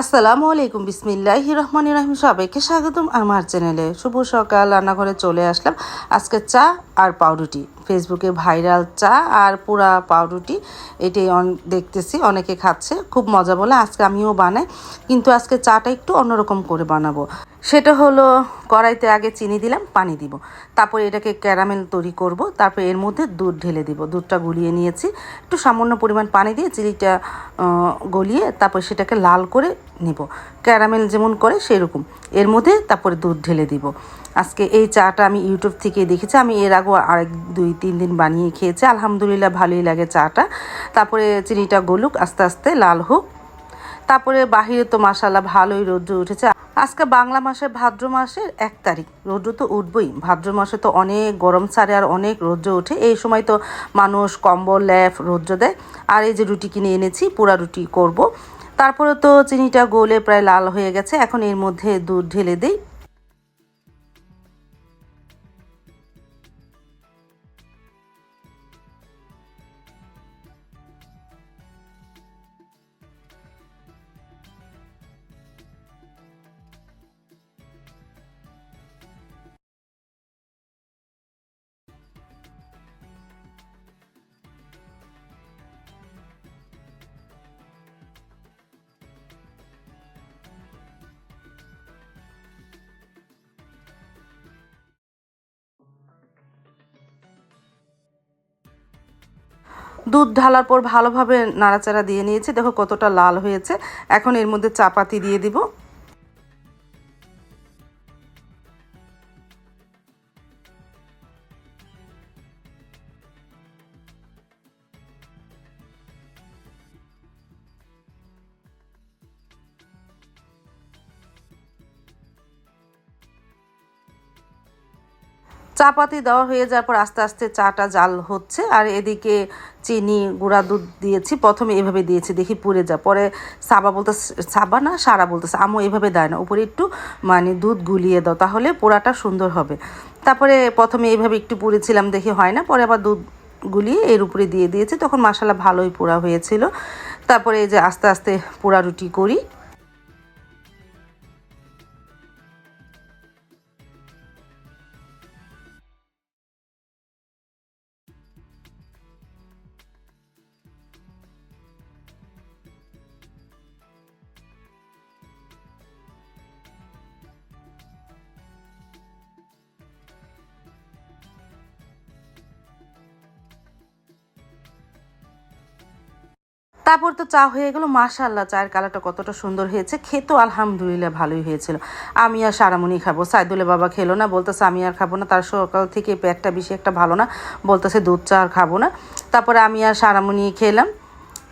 আসসালামু আলাইকুম, বিসমিল্লাহ রহমান রহিম। সবাইকে স্বাগতম আমার চ্যানেলে। শুভ সকাল, রান্নাঘরে চলে আসলাম আজকে চা আর পাউরুটি। ফেসবুকে ভাইরাল চা আর পুরা পাউরুটি, এটাই অন- দেখতেছি, অনেকে খাচ্ছে, খুব মজা বলে, আজকে আমিও বানাই, কিন্তু আজকে চাটা একটু অন্যরকম করে বানাবো। সেটা হলো, কড়াইতে আগে চিনি দিলাম, পানি দিব, তারপর এটাকে ক্যারামেল তৈরি করব, তারপর এর মধ্যে দুধ ঢেলে দিব, দুধটা গুলিয়ে নিয়েছি, একটু সামান্য পরিমাণ পানি দিয়ে চিনিটা গলিয়ে তারপর সেটাকে লাল করে নিব, ক্যারামেল যেমন করে সেরকম, এর মধ্যে তারপরে দুধ ঢেলে দিব। আজকে এই চাটা আমি ইউটিউব থেকে দেখেছি। আমি এর আগেও আরেক দুই, তিন দিন বানিয়ে খেয়েছি। আলহামদুলিল্লাহ ভালোই লাগে চাটা। তারপরে চিনিটা গলুক, আস্তে আস্তে লাল হোক। তারপরে বাহিরে তো মাসাল্লাহ ভালোই রৌদ্র উঠেছে। আজকে বাংলা মাসের ভাদ্র মাসের এক তারিখ। রৌদ্র তো উঠবই। ভাদ্র মাসে তো অনেক গরম ছাড়ে আর অনেক রৌদ্র ওঠে। এই সময় তো মানুষ কম্বল ল্যাফ রৌদ্র দেয়। আর এই যে রুটি কিনে এনেছি, পোড়া রুটি করব। তারপরে তো চিনিটা গলে প্রায় লাল হয়ে গেছে। এখন এর মধ্যে দুধ ঢেলে দিই। দুধ ঢালার পর ভালোভাবে নাড়াচাড়া দিয়ে নিয়েছি। দেখো কতটা লাল হয়েছে। এখন এর মধ্যে চাপাতি দিয়ে দিব। চা পাতি দেওয়া হয়ে যাওয়ার পর আস্তে আস্তে চাটা জাল হচ্ছে, আর এদিকে চিনি গুঁড়া দুধ দিয়েছি, প্রথমে এভাবে দিয়েছি, দেখি পুড়ে যা পরে সাবা বলতে সাবা না, সারা বলতেছে, আমও এভাবে দেয় না, উপরে একটু মানে দুধ গুলিয়ে দাও, তাহলে পোড়াটা সুন্দর হবে। তারপরে প্রথমে এইভাবে একটু পুড়েছিলাম, দেখি হয় না, পরে আবার দুধ গুলিয়ে এর উপরে দিয়ে দিয়েছি, তখন মশালা ভালোই পোড়া হয়েছিল। তারপরে এই যে আস্তে আস্তে পোড়া রুটি করি। তারপর তো চা হয়ে গেল মাশাল্লাহ চায়ের কালারটা কতটা সুন্দর হয়েছে। খেতেও আলহামদুলিল্লাহ ভালোই হয়েছিল। আমি আর সারামুনি খাব। সাইদুলের বাবা খেলো না, বলতেছে, আমি আর খাব না, তার সকাল থেকে পেটটা বেশি একটা ভালো না। বলতেছে, দুধ চা আর খাব না। তারপরে আমি আর সারামুনি খেলাম।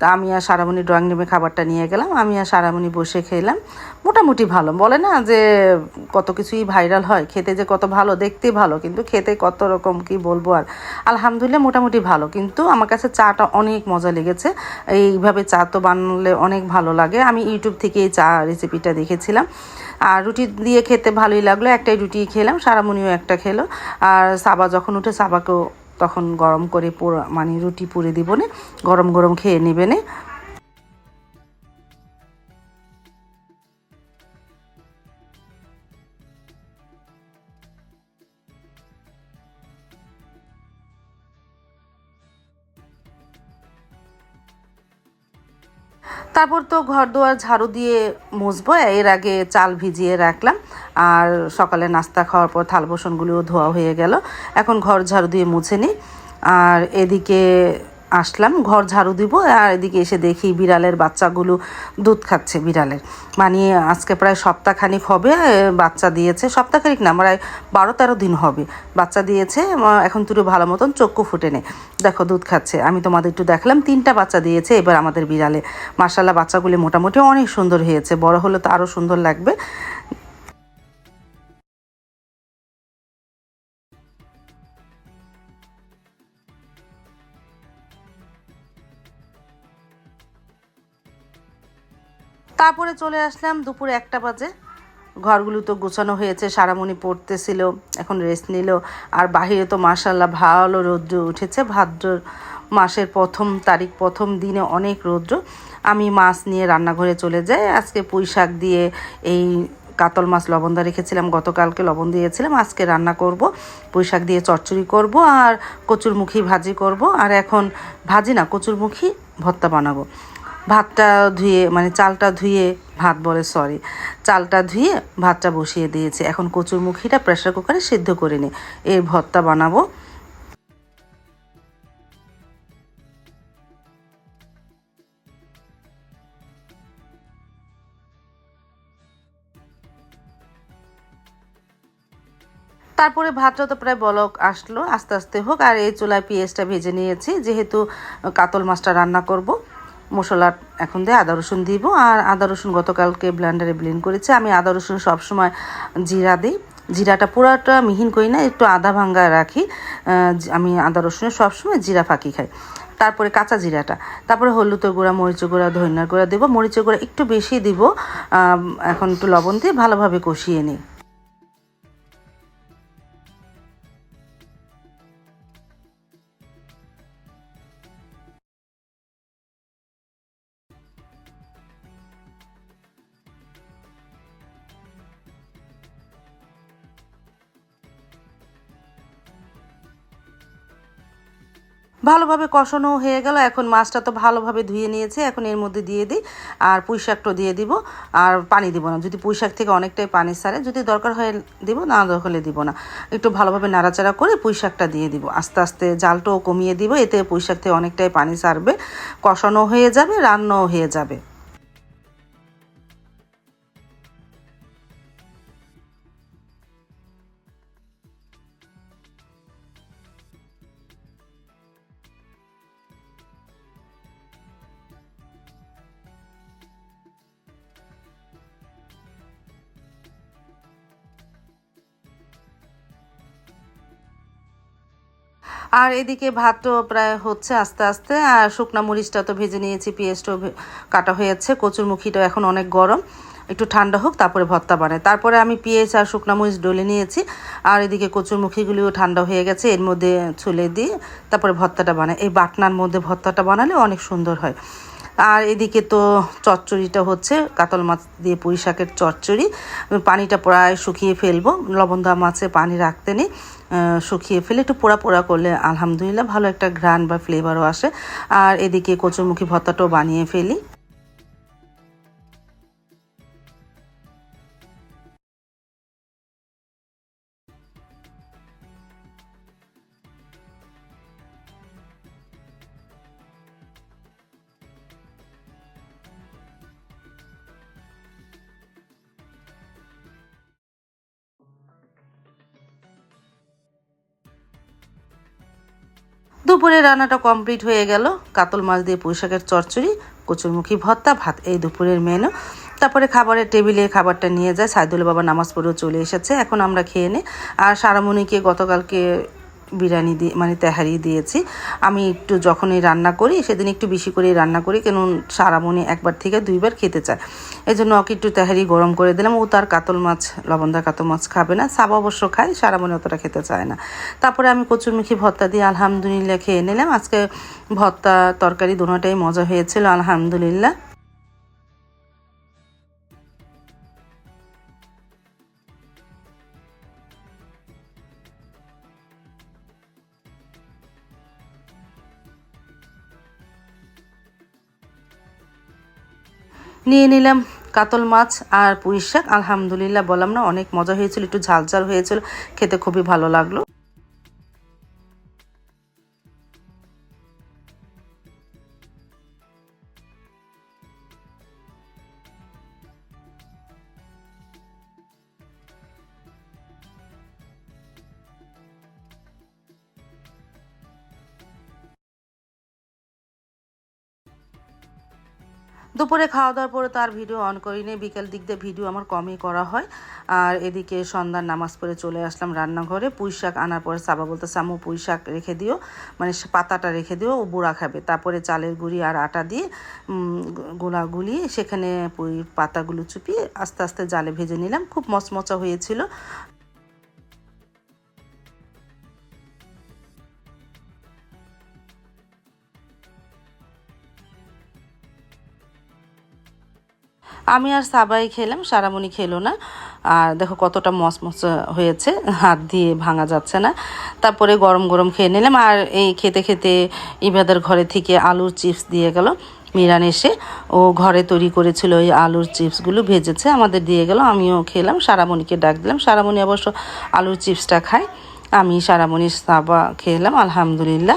তা আমি আর সারামণি ড্রয়িং রুমে খাবারটা নিয়ে গেলাম, আমি আর সারামণি বসে খেলাম। মোটামুটি ভালো, বলে না যে কত কিছুই ভাইরাল হয়, খেতে যে কত ভালো, দেখতে ভালো, কিন্তু খেতে কত রকম কি বলব আর। আলহামদুলিল্লাহ মোটামুটি ভালো, কিন্তু আমার কাছে চাটা অনেক মজা লেগেছে। এইভাবে চা তো বানালে অনেক ভালো লাগে। আমি ইউটিউব থেকে এই চা রেসিপিটা দেখেছিলাম। আর রুটি দিয়ে খেতে ভালোই লাগল, একটাই রুটি খেলাম, সারামণিও একটা খেলো। আর সাবা যখন উঠে, সাবাকেও তখন গরম করে পোড়া মানে রুটি পুড়ে দিব নে গরম গরম খেয়ে নেবে নে তারপর তো ঘর দুয়ার ঝাড়ু দিয়ে মুছবো, এর আগে চাল ভিজিয়ে রাখলাম। আর সকালে নাস্তা খাওয়ার পর থাল বসনগুলিও ধোয়া হয়ে গেল। এখন ঘর ঝাড়ু দিয়ে মুছে নিই। আর এদিকে আসলাম, ঘর ঝাড়ু দিব, আর এদিকে এসে দেখি বিড়ালের বাচ্চাগুলো দুধ খাচ্ছে বিড়ালের। মানে আজকে প্রায় সপ্তাহখানিক হবে বাচ্চা দিয়েছে। সপ্তাহখানিক না, প্রায় বারো তেরো দিন হবে। বাচ্চা দিয়েছে এখন তুই ভালো মতন চক্ষু ফুটে নে। দেখো, দুধ খাচ্ছে। আমি তোমাদের একটু দেখলাম, তিনটা বাচ্চা দিয়েছে এবার আমাদের বিড়ালে। মার্শাল্লাহ বাচ্চাগুলি মোটামুটি অনেক সুন্দর হয়েছে। বড় হলে তো আরও সুন্দর লাগবে। তারপরে চলে আসলাম দুপুরে একটা বাজে। ঘরগুলো তো গোছানো হয়েছে, সারামণি পড়তেছিল, এখন রেস্ট নিল। আর বাহিরে তো মার্শাল্লাহ ভালো রৌদ্র উঠেছে। ভাদ্র মাসের প্রথম তারিখ, প্রথম দিনে অনেক রৌদ্র। আমি মাছ নিয়ে রান্নাঘরে চলে যাই। আজকে পুঁই শাক দিয়ে এই কাতল মাছ লবণ দিয়ে রেখেছিলাম, গতকালকে লবণ দিয়েছিলাম। আজকে রান্না করব, পুঁই শাক দিয়ে চচ্চড়ি করব আর কচুরমুখী ভাজি করব। আর এখন ভাজি না, কচুরমুখী ভর্তা বানাবো। ভাতটা ধুয়ে মানে চালটা ধুয়ে, ভাত বলে সরি চালটা ধুয়ে ভাতটা বসিয়ে দিয়েছি। এখন কচুর মুখিটা প্রেশার কুকারে সিদ্ধ করে নিই এর ভর্তা বানাবো। তারপরে ভাতটা তো প্রায় বলক আসলো। আস্তে আস্তে হোক, আর এই চুলায় পেঁয়াজটা ভেজে নিয়েছি। যেহেতু কাতল মাছটা রান্না করব মশলা এখন দিয়ে আদা রসুন দিব, আর আদা রসুন গতকালকে ব্লেন্ডারে ব্লেন্ড করেছি। আমি আদা রসুন সবসময় জিরা দিই। জিরাটা পুরাটা মিহিন করি না, একটু আদা ভাঙ্গা রাখি। আমি আদা রসুনের সবসময় জিরা ফাঁকি খাই। তারপরে কাঁচা জিরাটা। তারপরে হলুদের গুঁড়া, মরিচের গুঁড়া, ধনিয়ার গুঁড়া দেবো। মরিচের গুঁড়া একটু বেশি দিব। এখন একটু লবণ দিয়ে ভালোভাবে কষিয়ে নিই। ভালোভাবে কষানো হয়ে গেল। এখন মাছটা তো ভালোভাবে ধুয়ে নিয়েছে। এখন এর মধ্যে দিয়ে দিই আর পুঁই শাকটা দিয়ে দিব। আর পানি দিব না। যদি পুঁই শাক থেকে অনেকটাই পানি সারে, যদি দরকার হয়ে দিব, না হলে দিব না। একটু ভালোভাবে নাড়াচাড়া করে পুঁই শাকটা দিয়ে দিব। আস্তে আস্তে জালটাও কমিয়ে দিব। এতে পুঁই শাক থেকে অনেকটাই পানি সারবে। কষানো হয়ে যাবে, রান্নাও হয়ে যাবে। আর এদিকে ভাত তো প্রায় হচ্ছে আস্তে আস্তে, আর শুকনা মরিচটা তো ভেজে নিয়েছি, পেঁয়াজটাও কাটা হয়েছে, কচুরমুখিটা এখন অনেক গরম। একটু ঠান্ডা হোক, তারপরে ভর্তা বানায় তারপরে আমি পেঁয়াজ আর শুকনা মরিচ ডলে নিয়েছি, আর এদিকে কচুরমুখিগুলিও ঠান্ডা হয়ে গেছে, এর মধ্যে ছুলে দিয়ে তারপরে ভর্তাটা বানায় এই বাটনার মধ্যে ভর্তাটা বানালে অনেক সুন্দর হয়। আর এদিকে তো চচ্চড়িটা হচ্ছে, কাতল মাছ দিয়ে পুঁই শাকের চচ্চড়ি। পানিটা প্রায় শুকিয়ে ফেলব লবণ দেওয়া মাছে পানি রাখতে নেই শুকিয়ে ফেলে একটু পোড়া পোড়া করলে আলহামদুলিল্লাহ ভালো একটা ঘ্রাণ বা ফ্লেভারও আসে। আর এদিকে কচুমুখী ভত্তাটাও বানিয়ে ফেলি। দুপুরে রান্নাটা কমপ্লিট হয়ে গেল। কাতল মাছ দিয়ে পুঁইশাকের চচ্চড়ি, কচুরমুখী ভর্তা, ভাত, এই দুপুরের মেনু তারপরে খাবারের টেবিলে খাবারটা নিয়ে যায়। সাইদুল বাবা নামাজ পড়েও চলে এসেছে। এখন আমরা খেয়ে নিই। আর সারামণিকে গতকালকে বিরিয়ানি দিয়ে মানে তেহারি দিয়েছি। আমি একটু যখনই রান্না করি, সেদিন একটু বেশি করেই রান্না করি কেন সারামণি একবার থেকে দুইবার খেতে চায়। এই জন্য ওকে একটু তেহারি গরম করে দিলাম। ও তার কাতল মাছ লবণদা কাতল মাছ খাবে না। সাব অবশ্য খায় সারামণি অতটা খেতে চায় না। তারপরে আমি কচুরমুখী ভর্তা দিয়ে আলহামদুলিল্লাহ খেয়ে নিলাম। আজকে ভর্তা, তরকারি দুটোটাই মজা হয়েছিল, আলহামদুলিল্লাহ। নিয়ে নিলাম কাতল মাছ আর পুঁই শাক। আলহামদুলিল্লাহ, বললাম না, অনেক মজা হয়েছিল, একটু ঝালঝাল ঝাল হয়েছিল, খেতে খুবই ভালো লাগল। দুপুরে খাওয়া দাওয়ার পরে তার ভিডিও অন করিনি। বিকেল দিক দিয়ে ভিডিও আমার কমই করা হয়। আর এদিকে সন্ধ্যার নামাজ পড়ে চলে আসলাম রান্নাঘরে। পুঁই শাক আনার পরে সাবা বলতে সামু পুঁই শাক রেখে দিও। মানে পাতাটা রেখে দিও, ও বুড়া খাবে। তারপরে চালের গুঁড়ি আর আটা দিয়ে গোলা গুলিয়ে সেখানে পুঁই পাতাগুলো চুপিয়ে আস্তে আস্তে জালে ভেজে নিলাম। খুব মচমচা হয়েছিল। আমি আর সাবাই খেলাম, সারামণি খেলো না। আর দেখো কতটা মসমস হয়েছে, হাত দিয়ে ভাঙা যাচ্ছে না। তারপরে গরম গরম খেয়ে নিলাম, আর এই খেতে খেতে ইবাদের ঘরে থেকে আলুর চিপস দিয়ে গেল। মিরান এসে ও ঘরে তৈরি করেছিল ওই আলুর চিপসগুলো, ভেজেছে, আমাদের দিয়ে গেল, আমিও খেলাম, সারামণিকে ডাক দিলাম। সারামণি অবশ্য আলুর চিপসটা খায়, আমি সারামণির সাবা খেলাম, আলহামদুলিল্লাহ।